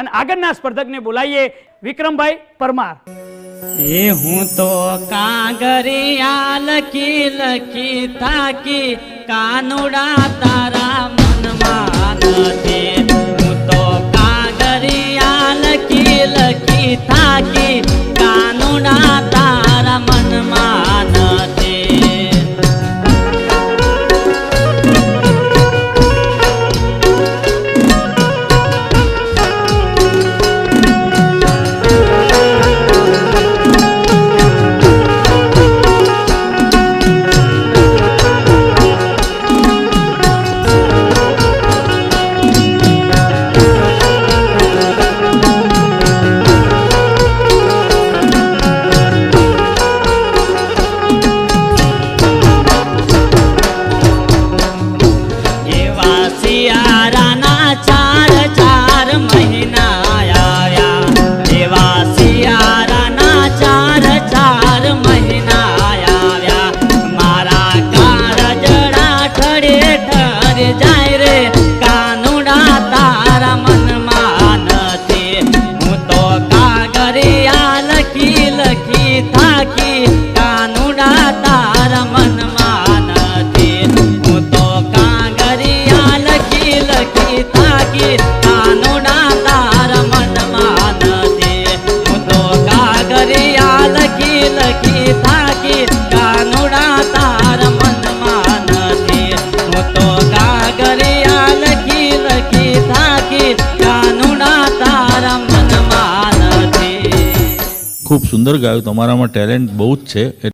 અને આગળના સ્પર્ધકને બોલાવીએ વિક્રમભાઈ પરમાર. એ હું તો કાગરિયા લખી લખી થાકી, કાનુડા તારા મનમાં નથી. હું તો કાગરિયા લખી લખી થાકી, કાનુડા તારા મનમાં ખૂબ સુંદર ગાયું. તમારામાં ટેલેન્ટ બહુ જ છે.